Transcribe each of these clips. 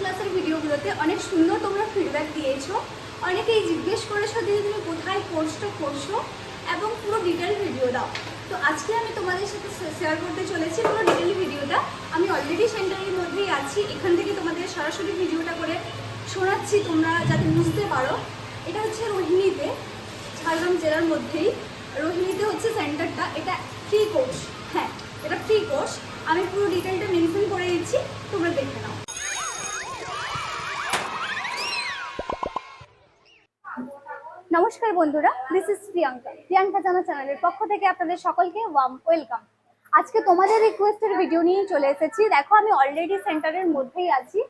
ক্লাসের ভিডিওগুলোতে অনেক সুন্দর তোমরা ফিডব্যাক দিয়েছ। অনেকেই জিজ্ঞেস করেছ দিদি তুমি কোথায় কোর্সটা করছ এবং পুরো ডিটেল ভিডিও দাও। তো আজকে আমি তোমাদের সাথে শেয়ার করতে চলেছি। পুরো ডিটেল ভিডিওটা আমি অলরেডি সেন্টারের মধ্যেই আছি। এখান থেকে তোমাদের সরাসরি ভিডিওটা করে শোনাচ্ছি তোমরা যাতে বুঝতে পারো। এটা হচ্ছে রোহিণীতে, ঝাড়গ্রাম জেলার মধ্যেই। রোহিণীতে হচ্ছে সেন্টারটা এটা ফ্রি কোর্স হ্যাঁ এটা ফ্রি কোর্স আমি পুরো ডিটেলটা মেনশন করে দিচ্ছি। তোমরা দেখে নাও। নমস্কার বন্ধুরা দিস ইজ প্রিয়াঙ্কা। প্রিয়াঙ্কা জানা চ্যানেলের পক্ষ থেকে আপনাদের সকলকে ওয়াম ওয়েলকাম আজকে তোমাদের রিকোয়েস্টের ভিডিও নিয়ে চলে এসেছি। দেখো, আমি অলরেডি সেন্টারের মধ্যেই আছি।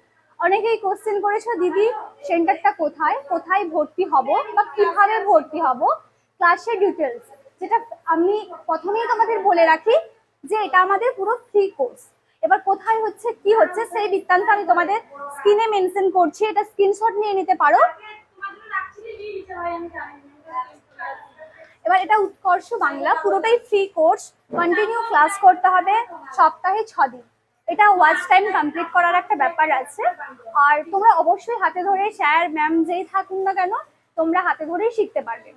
অনেকেই কোশ্চেন করেছ, দিদি সেন্টারটা কোথায়? কোথায় ভর্তি হব বা কীভাবে ভর্তি হব? ক্লাসের ডিটেলস যেটা আমি প্রথমেই তোমাদের বলে রাখি যে এটা আমাদের পুরো ফ্রি কোর্স এবার কোথায় হচ্ছে, কি হচ্ছে, সেই বৃত্তান্ত আমি তোমাদের স্ক্রিনে মেনশন করছি। এটা স্ক্রিনশট নিয়ে নিতে পারো। এবার এটা উৎকর্ষ বাংলা, পুরোটাই ফ্রি কোর্স কন্টিনিউ ক্লাস করতে হবে সপ্তাহে ছ দিন এটা ওয়াচ টাইম কমপ্লিট করার একটা ব্যাপার আছে। আর তোমরা অবশ্যই হাতে ধরে স্যার ম্যাম যেই থাকুন না কেন তোমরা হাতে ধরেই শিখতে পারবে।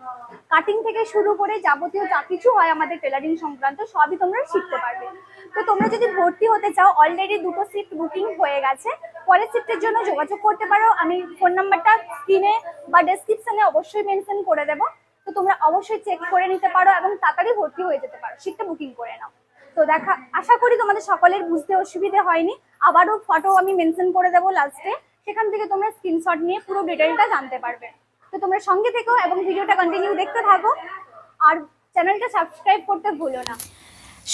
কাটিং থেকে শুরু করে যাবতীয় যা কিছু হয় আমাদের টেলারিং সংক্রান্ত, সবই তোমরা শিখতে পারবে। তো তোমরা যদি ভর্তি হতে চাও অলরেডি দুটো সিট বুকিং হয়ে গেছে। পরের সিটের জন্য যোগাযোগ করতে পারো। আমি ফোন নাম্বারটা স্ক্রিনে বা ডেসক্রিপশনে অবশ্যই মেনশন করে দেবো। তো তোমরা অবশ্যই চেক করে নিতে পারো এবং তাড়াতাড়ি ভর্তি হয়ে যেতে পারো। সিটটা বুকিং করে নাও। তো দেখা, আশা করি তোমাদের সকলের বুঝতে অসুবিধে হয়নি। আবারও ফটো আমি মেনশন করে দেবো লাস্টে সেখান থেকে তোমরা স্ক্রিনশট নিয়ে পুরো ডিটেলটা জানতে পারবে। তোমরা সঙ্গে থেকো এবং ভিডিওটা কন্টিনিউ দেখতে থাকো। আর চ্যানেলটা সাবস্ক্রাইব করতে ভুলো না।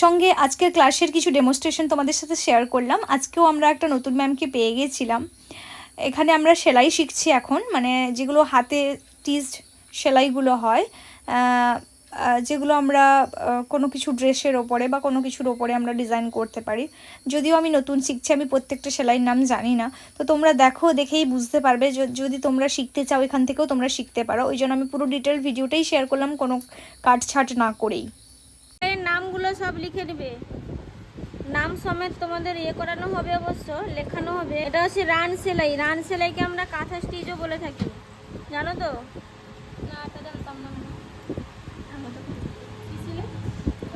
সঙ্গে আজকের ক্লাসের কিছু ডেমনস্ট্রেশন তোমাদের সাথে শেয়ার করলাম। আজকেও আমরা একটা নতুন ম্যামকে পেয়ে গেছিলাম। এখানে আমরা সেলাই শিখছি এখন। মানে যেগুলো হাতে টিজড সেলাইগুলো হয় যেগুলো আমরা কোনো কিছু ড্রেসের ওপরে বা কোনো কিছুর ওপরে আমরা ডিজাইন করতে পারি। যদিও আমি নতুন শিখছি, আমি প্রত্যেকটা সেলাইয়ের নাম জানি না। তো তোমরা দেখো, দেখেই বুঝতে পারবে যদি তোমরা শিখতে চাও, এখান থেকেও তোমরা শিখতে পারো। ওই জন্য আমি পুরো ডিটেল ভিডিওটাই শেয়ার করলাম, কোনো কাটছাট না করেই। নামগুলো সব লিখে নেবে নাম সমেত তোমাদের ইয়ে করানো হবে অবশ্য, লেখানো হবে। এটা হচ্ছে রান সেলাই। রান সেলাইকে আমরা কাঁথা স্টিচও বলে থাকি। জানো তো না এটা জানতাম না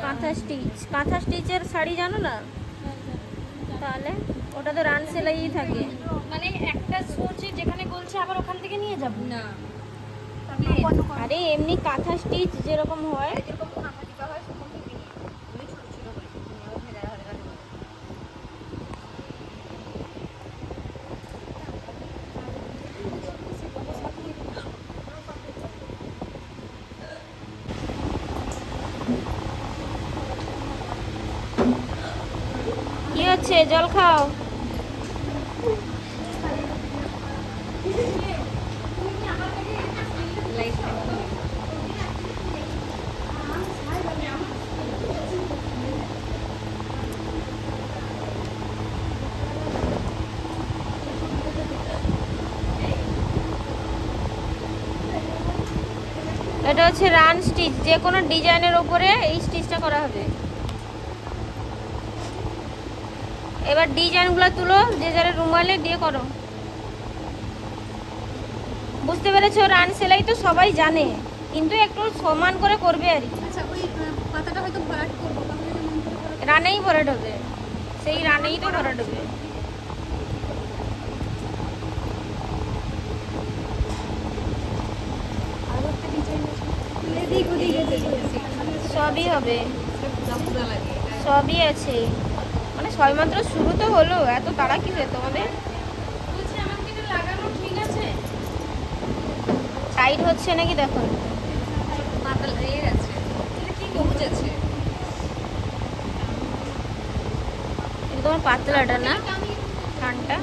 কাঁথা স্টিচ কাঁথা স্টিচের শাড়ি জানো না? তাহলে ওটা তো রান সেলাই থাকে। মানে একটা সোর্সে যেখানে বলছে আবার ওখান থেকে নিয়ে যাব। না। আরে এমনি কাঁথা স্টিচ যেরকম হয় হচ্ছে জল খাও। এটা হচ্ছে রান স্টিচ যে কোনো ডিজাইনের উপরে এই স্টিচটা করা হবে। এবার ডিজাইনগুলো তুলো যে যারা রুমালে দিয়ে করো। বুঝতে পেরেছ? রান সেলাই তো সবাই জানে কিন্তু একটু সমান করে করবে আর আচ্ছা রানেই ভরাট হবে সেই রানেই তো ওদিক এদিক সবই হবে। সবই আছে। মানে সবেমাত্র শুরু তো হলো এত তাড়া তোমাদের? এটা লাগানো ঠিক আছে। টাইট হচ্ছে নাকি দেখো? কি তোমার পাতলাটা না? ঠান্ডা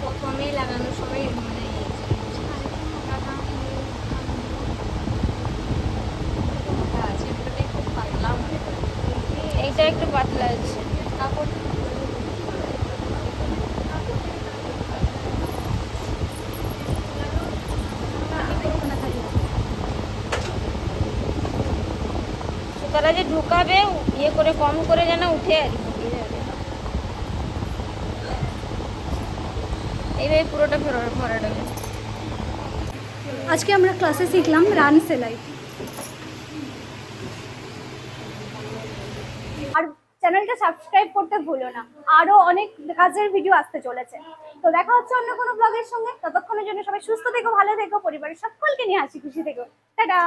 প্রথমেই লাগানোর এইটা একটু পাতলা আছে সুতারা যে ঢুকাবে ইয়ে করে কম করে যেন উঠে আর এইভাবে পুরোটা ফেরো ভরে আজকে আমরা ক্লাসে শিখলাম রান সেলাই। চ্যানেলটা সাবস্ক্রাইব করতে ভুলো না। আরও অনেক কাজের ভিডিও আসতে চলেছে। তো দেখা হচ্ছে অন্য কোনো ব্লগের সঙ্গে। ততক্ষণের জন্য সবাই সুস্থ থেকো, ভালো থেকো, পরিবারের সকলকে নিয়ে হাসি খুশি থেকো। টাটা!